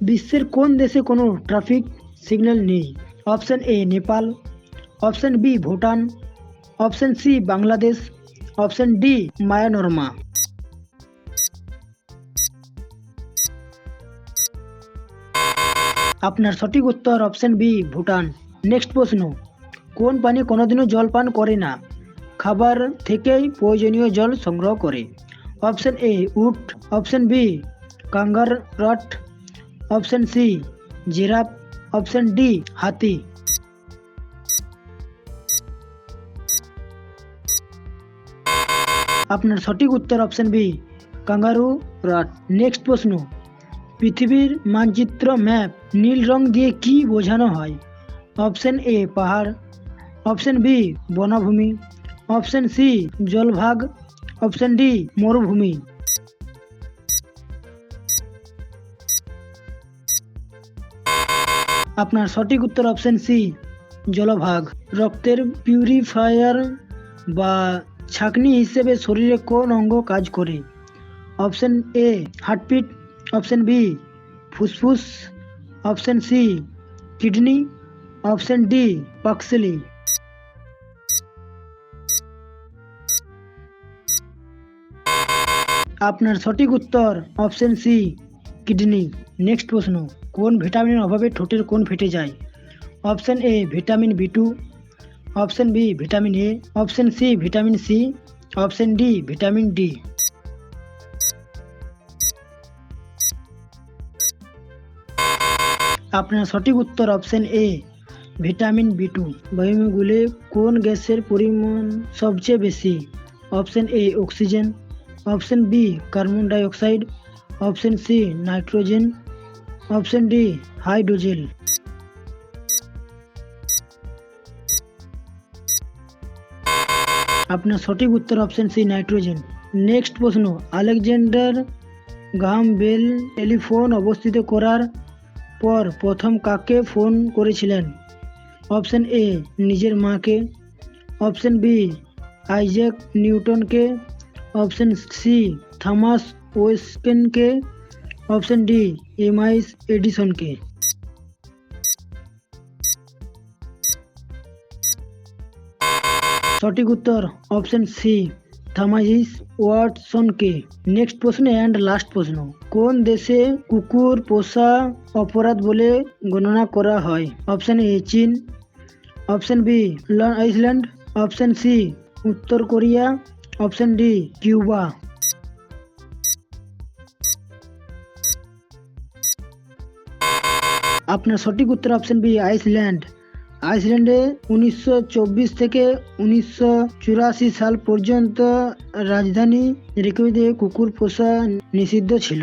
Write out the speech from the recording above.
বিশ্বের কোন দেশে কোনো ট্রাফিক সিগন্যাল নেই? Option A Nepal option B Bhutan option C Bangladesh option D Myanmar আপনার সঠিক উত্তর অপশন বি ভুটান নেক্সট প্রশ্ন, কোন পানি কোনোদিনও জল পান করে না? খাবার থেকেই প্রয়োজনীয় জল সংগ্রহ করে। অপশন এ উট. Option B kangaroo rat option C giraffe option D হাতি আপনার সঠিক উত্তর option B kangaroo rat next প্রশ্ন পৃথিবীর মানচিত্র ম্যাপ নীল রং দিয়ে কি বোঝানো হয় অপশন এ পাহাড় অপশন বি বনভূমি অপশন সি জলভাগ অপশন ডি মরুভূমি আপনার সঠিক উত্তর অপশন সি জলভাগ। রক্তের পিউরিফায়ার বা ছাঁকনি হিসেবে শরীরে কোন অঙ্গ কাজ করে? Option A heartbeat option B ফুসফুস। Option C kidney option D পাকসেলি আপনার সঠিক উত্তর অপশন সি কিডনি নেক্সট প্রশ্ন। কোন ভিটামিনের অভাবে ঠোঁটের কোন ফেটে যায়? Option A vitamin B two option B vitamin A option C vitamin C option D vitamin D আপনার সঠিক উত্তর option A vitamin B two বায়ুমণ্ডলে কোন গ্যাসের পরিমাণ সবচেয়ে বেশি? Option A oxygen, option B carbon die oxide option C nitrogen option D, hydrogen. আপনার সঠিক উত্তর অপশন সি, নাইট্রোজেন। নেক্সট প্রশ্ন, আলেকজান্ডার গাম বেল টেলিফোন অবস্থিত করার পর প্রথম কাকে ফোন করেছিলেন? অপশন এ, নিজের মাকে। অপশন বি, আইজ্যাক নিউটনকে। অপশন সি, থমাস ওয়েস্টেনকে অপশন ডি এমআইস এডিসনকে সঠিক উত্তর অপশন সি থামাইস ওয়াটসনকে নেক্সট প্রশ্ন অ্যান্ড লাস্ট প্রশ্ন কোন দেশে কুকুর পোষা অপরাধ বলে গণনা করা হয় অপশন এ চীন option B Iceland option C উত্তর কোরিয়া অপশন ডি কিউবা আপনার সঠিক উত্তর অপশন বি আইসল্যান্ড আইসল্যান্ডে উনিশশো চব্বিশ থেকে উনিশশো চুরাশি সাল পর্যন্ত রাজধানী রেকুইদে কুকুর পোষা নিষিদ্ধ ছিল।